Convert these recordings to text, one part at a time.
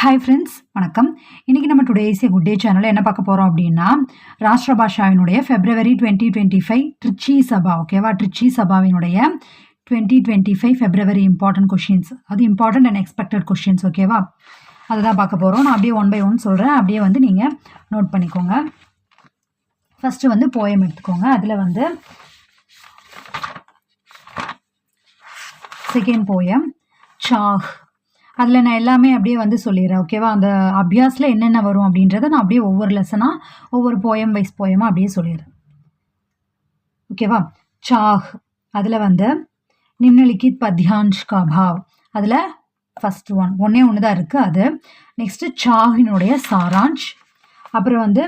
Hi friends வணக்கம். இன்றைக்கி நம்ம டுடே இஸ் குட் டே சேனலில் என்ன பார்க்க போகிறோம் அப்படின்னா ராஷ்டிர பாஷாவினுடைய February twenty twenty five Trichy Sabha ஓகேவா Trichy சபாவினுடைய twenty twenty five February important questions அது இம்பார்ட்டன்ட் அண்ட் எக்ஸ்பெக்டட் கொஷின்ஸ் ஓகேவா அதை தான் பார்க்க போகிறோம் நான் அப்படியே ஒன் பை ஒன் சொல்கிறேன் அப்படியே வந்து நீங்கள் நோட் பண்ணிக்கோங்க. ஃபஸ்ட்டு வந்து போயம் எடுத்துக்கோங்க. அதில் வந்து செகண்ட் போயம் சாஹ் அதில் நான் எல்லாமே அப்படியே வந்து சொல்லிடுறேன் ஓகேவா அந்த அபியாஸில் என்னென்ன வரும் அப்படின்றத நான் அப்படியே ஒவ்வொரு லெசனாக ஒவ்வொரு போயம் வைஸ் போயமாக அப்படியே சொல்லிடுறேன். ஓகேவா சாஹ் அதில் வந்து நிம்னலிக்கித் பத்யான்ஷ் கா பாவ். அதில் ஃபஸ்ட் ஒன் ஒன்றே ஒன்று தான் இருக்குது அது. நெக்ஸ்ட்டு சாஹினுடைய சாராஞ்ச் அப்புறம் வந்து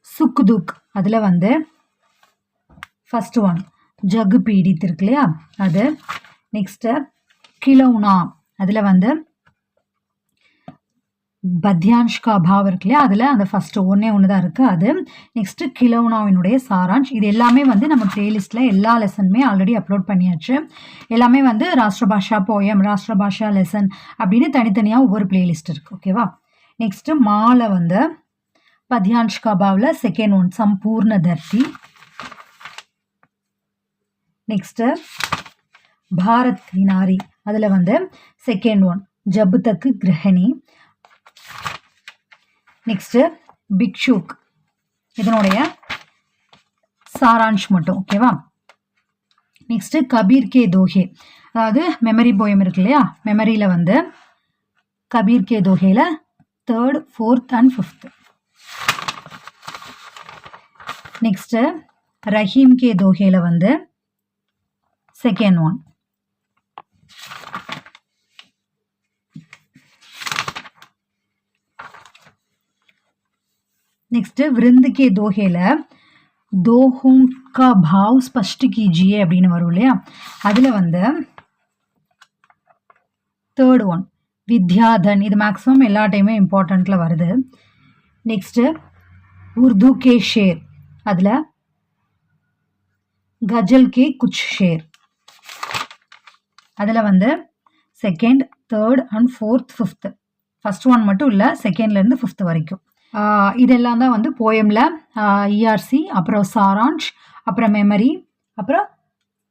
சுக் துக் அதில் வந்து ஃபஸ்ட் ஒன் ஜகு பீடித் இருக்கு இல்லையா? அது. நெக்ஸ்ட்டு கிலோனா அதில் வந்து பத்யான்ஷ்கா பாவம் இருக்கு இல்லையா? அதில் அந்த ஃபஸ்ட்டு ஒன்றே ஒன்று தான் இருக்குது அது நெக்ஸ்ட்டு கிலோனாவினுடைய சாராஞ்ச் இது எல்லாமே வந்து நம்ம பிளேலிஸ்ட்டில் எல்லா லெசனுமே ஆல்ரெடி அப்லோட் பண்ணியாச்சு. எல்லாமே வந்து ராஷ்டிரபாஷா போயம் ராஷ்டிர பாஷா லெசன் அப்படின்னு தனித்தனியாக ஒவ்வொரு பிளேலிஸ்ட் இருக்குது ஓகேவா நெக்ஸ்ட்டு மாலை வந்து பத்யான்ஷ்கா பாவில் செகண்ட் ஒன் சம்பூர்ண தர்த்தி. நெக்ஸ்ட்டு பாரத் வினாரி அதில் வந்து செகண்ட் ஒன் ஜபுதக்கு கிரஹணி. நெக்ஸ்ட்டு பிக்ஷுக். இதனுடைய சாரான்ஷ் மட்டும் ஓகேவா நெக்ஸ்ட்டு கபீர் கே தோஹே. அதாவது மெமரி போயம் இருக்கு இல்லையா? மெமரியில் வந்து கபீர் கே தோஹேல third fourth and fifth next Rahim K தோஹேல வந்து செகண்ட் ஒன் நெக்ஸ்ட்டு விருந்து கே தோஹேல தோஹோं का भाव स्पष्ट कीजिए அப்படின்னு வரும் இல்லையா அதில் வந்து தேர்ட் ஒன் வித்யாதன் இது மேக்ஸிமம் எல்லா டைமே இம்பார்ட்டண்ட்டில் வருது நெக்ஸ்ட்டு உர்து கே ஷேர் அதில் கஜல் கே குச் ஷேர் அதில் வந்து second third and fourth fifth first one மட்டும் இல்லை செகண்ட்லேருந்து ஃபிஃப்த் வரைக்கும் ஆஹ் இதெல்லாம் தான் வந்து போயமில் இஆர்சி அப்புறம் சாராஞ்ச் அப்புறம் மெமரி அப்புறம்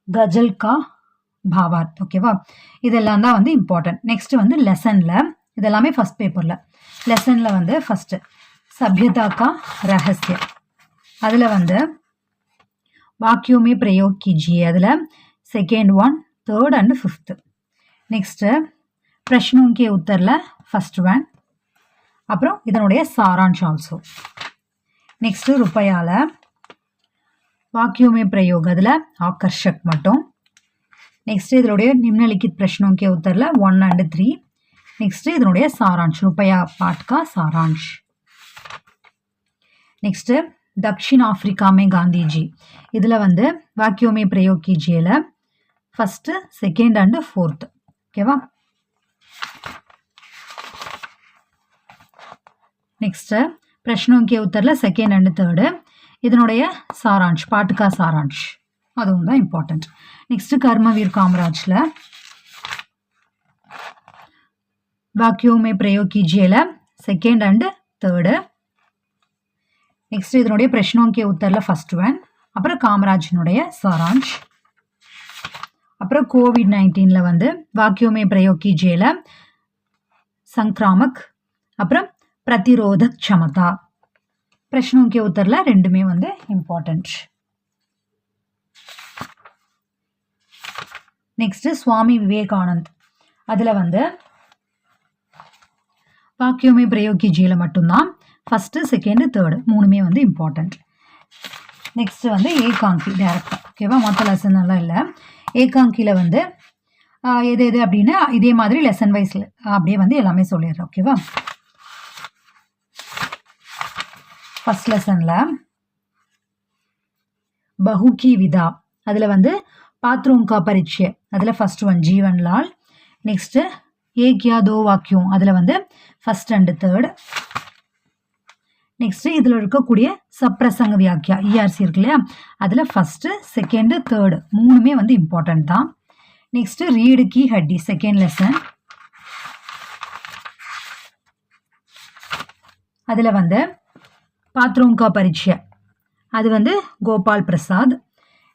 கஜல்கா பாவார்த் ஓகேவா இதெல்லாம் தான் வந்து இம்பார்ட்டன்ட் நெக்ஸ்ட் வந்து லெசனில் இதெல்லாமே ஃபஸ்ட் பேப்பரில் லெசனில் வந்து ஃபஸ்ட்டு சபியதாக்கா கா அதில் வந்து வாக்கியோமே பிரயோக் கிஜி அதில் second one third and fifth next பிரஷ்னோங்கே உத்தரில் ஃபஸ்ட் ஒன் அப்புறம் இதனுடைய சாராஞ்ச் ஆல்சோ நெக்ஸ்ட்டு ருப்பையால வாக்கியோமே பிரயோக அதில் ஆக்கர்ஷக் மட்டும். நெக்ஸ்ட் இதனுடைய நிம்னலிக்கித் பிரஷ்னோं கே உத்தரில் ஒன் அண்டு த்ரீ நெக்ஸ்ட்டு இதனுடைய சாராஞ்ச் ருப்பையா பாட்கா சாராஞ்ச் நெக்ஸ்ட்டு தக்ஷின் ஆஃப்ரிக்காமே காந்திஜி. இதில் வந்து வாக்கியோமே பிரயோக் கீஜியில் ஃபஸ்ட்டு செகண்ட் அண்டு ஃபோர்த் ஓகேவா நெக்ஸ்ட்டு பிரஷ்னோங்கிய உத்தரில் செகண்ட் அண்டு தேர்டு இதனுடைய சாராஞ்ச் பாட்டுக்கா சாராஞ்ச் அதுவும் தான் இம்பார்ட்டண்ட் நெக்ஸ்ட்டு கர்மவீர் காமராஜில். வாக்கியோமே பிரயோக் கீஜியில் செகண்ட் அண்டு தேர்டு நெக்ஸ்ட் இதனுடைய பிரஷ்னோங்கிய உத்தரில் ஃபஸ்ட் ஒன் அப்புறம் காமராஜினுடைய சாராஞ்ச் அப்புறம் கோவிட் நைன்டீனில் வந்து வாக்கியோமே பிரயோக் கீஜியில் சங்க்ராமக். அப்புறம் பிரதிரோதக் க்ஷமதா பிரஷ்னோं के உத்தரில் ரெண்டுமே வந்து இம்பார்ட்டண்ட் நெக்ஸ்ட்டு சுவாமி விவேகானந்த். அதில் வந்து வாக்கியமே பிரயோக் கீஜியில் மட்டும்தான். ஃபஸ்ட்டு செகண்டு தேர்டு மூணுமே வந்து இம்பார்ட்டண்ட் நெக்ஸ்ட்டு வந்து ஏகாங்கி டேரக்டாக ஓகேவா மொத்த லெசன் எல்லாம் இல்லை. ஏகாங்கியில் வந்து எது எது அப்படின்னா இதே மாதிரி லெசன் வைஸில் அப்படியே வந்து எல்லாமே சொல்லிடுறேன். ஓகேவா ஃபஸ்ட் லெசனில் பஹுகி விதா. அதில் வந்து பாத்ரூம் கா பரீட்சை. அதில் first one Jeevan Lal. Next கியா தோ வாக்கியம். அதில் வந்து ஃபஸ்ட் அண்டு தேர்ட் நெக்ஸ்ட்டு இதில் இருக்கக்கூடிய சப்ரசங்க வியாக்கியா இஆர்சி இருக்கு இல்லையா? அதில் ஃபஸ்ட்டு செகண்டு தேர்டு மூணுமே வந்து இம்பார்ட்டண்ட் தான். நெக்ஸ்ட்டு ரீடு கி ஹட்டி செகண்ட் லெசன் அதில் வந்து பாத்ரோங்கா பரீட்சை. அது வந்து கோபால் பிரசாத்.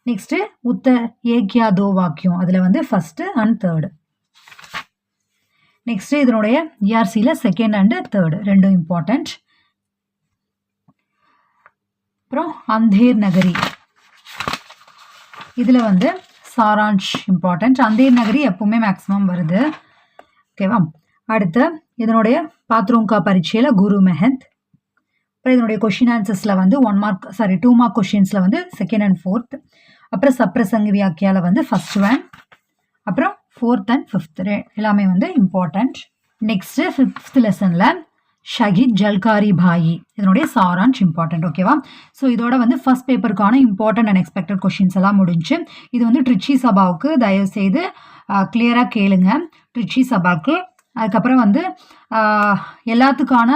நெக்ஸ்ட்டு உத்த ஏக்யா தோ வாக்கியம். அதில் வந்து ஃபஸ்ட்டு அண்ட் தேர்டு நெக்ஸ்ட்டு இதனுடைய இஆர்சியில் செகண்ட் அண்டு தேர்டு ரெண்டும் இம்பார்ட்டண்ட் அப்புறம் அந்தேர் நகரி. இதில் வந்து சாராஞ்ச் இம்பார்ட்டண்ட் அந்தேர் நகரி எப்பவுமே மேக்ஸிமம் வருது. ஓகேவா அடுத்து இதனுடைய பாத்ரூங்கா பரீட்சையில் குரு மெஹந்த். அப்புறம் இதனுடைய கொஷின் ஆன்சர்ஸில் வந்து one mark sorry two mark கொஷின்ஸில் வந்து செகண்ட் அண்ட் ஃபோர்த் அப்புறம் சப்ரசங்க வியாக்கியாவில் வந்து ஃபஸ்ட் ஒன் அப்புறம் ஃபோர்த் அண்ட் ஃபிஃப்த் எல்லாமே வந்து இம்பார்ட்டண்ட் நெக்ஸ்ட்டு ஃபிஃப்த் லெசனில் ஷஹித் ஜல்காரி பாயி. இதனுடைய சாரான்ச் இம்பார்ட்டன்ட் ஓகேவா ஸோ இதோட வந்து ஃபர்ஸ்ட் பேப்பருக்கான இம்பார்ட்டன்ட் அண்ட் எக்ஸ்பெக்டட் கொஷின்ஸ் எல்லாம் முடிஞ்சு இது வந்து ட்ரிச்சி சபாவுக்கு தயவு செய்து கிளியராக கேளுங்க. ட்ரிச்சி சபாவுக்கு அதுக்கப்புறம் வந்து எல்லாத்துக்கான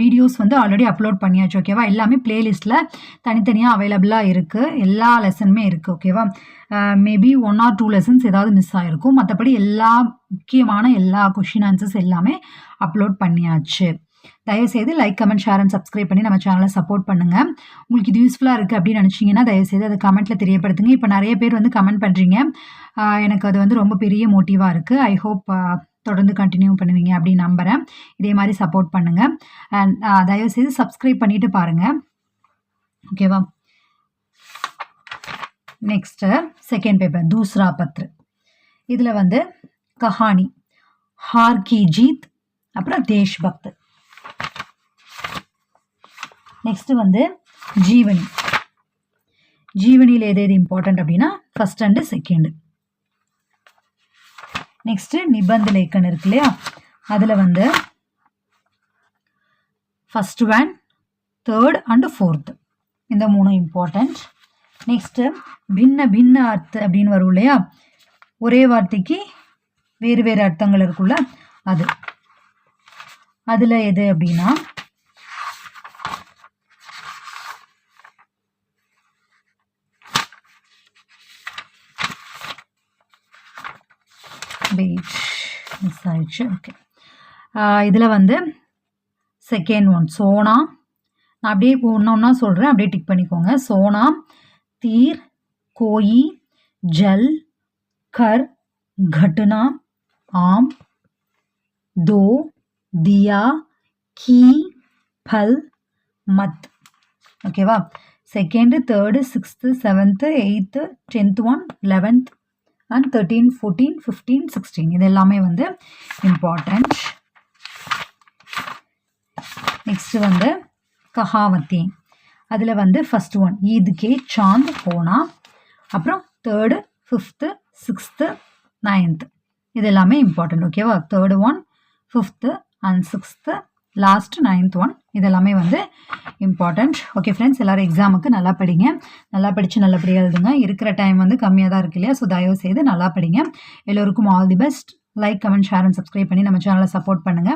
வீடியோஸ் வந்து ஆல்ரெடி அப்லோட் பண்ணியாச்சு ஓகேவா எல்லாமே பிளேலிஸ்ட்டில் தனித்தனியாக அவைலபிளாக இருக்குது எல்லா லெசனுமே இருக்குது ஓகேவா maybe one or two lessons ஏதாவது மிஸ் ஆகிருக்கும் மற்றபடி எல்லா முக்கியமான எல்லா கொஷின் ஆன்சர்ஸ் எல்லாமே அப்லோட் பண்ணியாச்சு. தயவுசெய்து like comment share and subscribe பண்ணி நம்ம சேனலை சப்போர்ட் பண்ணுங்கள் உங்களுக்கு இது யூஸ்ஃபுல்லாக இருக்குது அப்படின்னு நினச்சிங்கன்னா தயவுசெய்து அதை கமெண்ட்டில் தெரியப்படுத்துங்க. இப்போ நிறைய பேர் வந்து கமெண்ட் பண்ணுறீங்க எனக்கு அது வந்து ரொம்ப பெரிய மோட்டிவாக இருக்குது ஐ ஹோப் தொடர்ந்து கண்டினியூ பண்ணுவீங்க அப்படின்னு நம்புகிறேன் இதே மாதிரி சப்போர்ட் பண்ணுங்கள் அண்ட் தயவுசெய்து சப்ஸ்கிரைப் பண்ணிவிட்டு பாருங்கள் ஓகேவா நெக்ஸ்ட்டு செகண்ட் பேப்பர் தூஸ்ரா பத்ரு இதில் வந்து கஹானி ஹார் கி ஜீத் அப்புறம் தேஷ் பக்த் நெக்ஸ்ட் வந்து ஜீவனி. ஜீவனியில் எது எது இம்பார்ட்டன்ட் அப்படின்னா ஃபர்ஸ்ட் அண்டு செகண்டு நெக்ஸ்ட்டு நிபந்த லேக்கன் இருக்கு இல்லையா? அதில் வந்து first one third and fourth இந்த மூணும் இம்பார்ட்டண்ட் நெக்ஸ்ட்டு பின்ன பின்ன அர்த்த அப்படின்னு வரும் இல்லையா? ஒரே வார்த்தைக்கு வேறு வேறு அர்த்தங்கள் இருக்குல்ல? அது. அதில் எது அப்படின்னா வெயிட் மிஸ் ஆயிடுச்சு ஓகே இதில் வந்து செகண்ட் ஒன் சோனா நான் அப்படியே ஒன்று ஒன்றா சொல்கிறேன் அப்படியே டிக் பண்ணிக்கோங்க சோனா தீர் கோயி ஜல் கர் घटना आम दो दिया की फल मत ஓகேவா second third sixth seventh eighth tenth one eleventh and thirteen fourteen fifteen sixteen இது எல்லாமே வந்து இம்பார்ட்டன்ட் நெக்ஸ்ட்டு வந்து கஹாவத்தி. அதில் வந்து ஃபஸ்ட் ஒன் ஈத் கே சாந்த் போனா. அப்புறம் தேர்டு ஃபிஃப்த்து சிக்ஸ்த்து நைன்த்து இது எல்லாமே இம்பார்ட்டண்ட் ஓகேவா third one fifth and sixth last ninth one இதெல்லாமே வந்து இம்பார்ட்டண்ட் ஓகே ஃப்ரெண்ட்ஸ் எல்லோரும் எக்ஸாமுக்கு நல்லா படிங்க. நல்லா படித்து நல்லபடியாக எழுதுங்க. இருக்கிற டைம் வந்து கம்மியாக தான் இருக்கு இல்லையா? ஸோ தயவு செய்து நல்லா படிங்க. எல்லோருக்கும் all the best like comment share and subscribe பண்ணி நம்ம சேனலை சப்போர்ட் பண்ணுங்கள்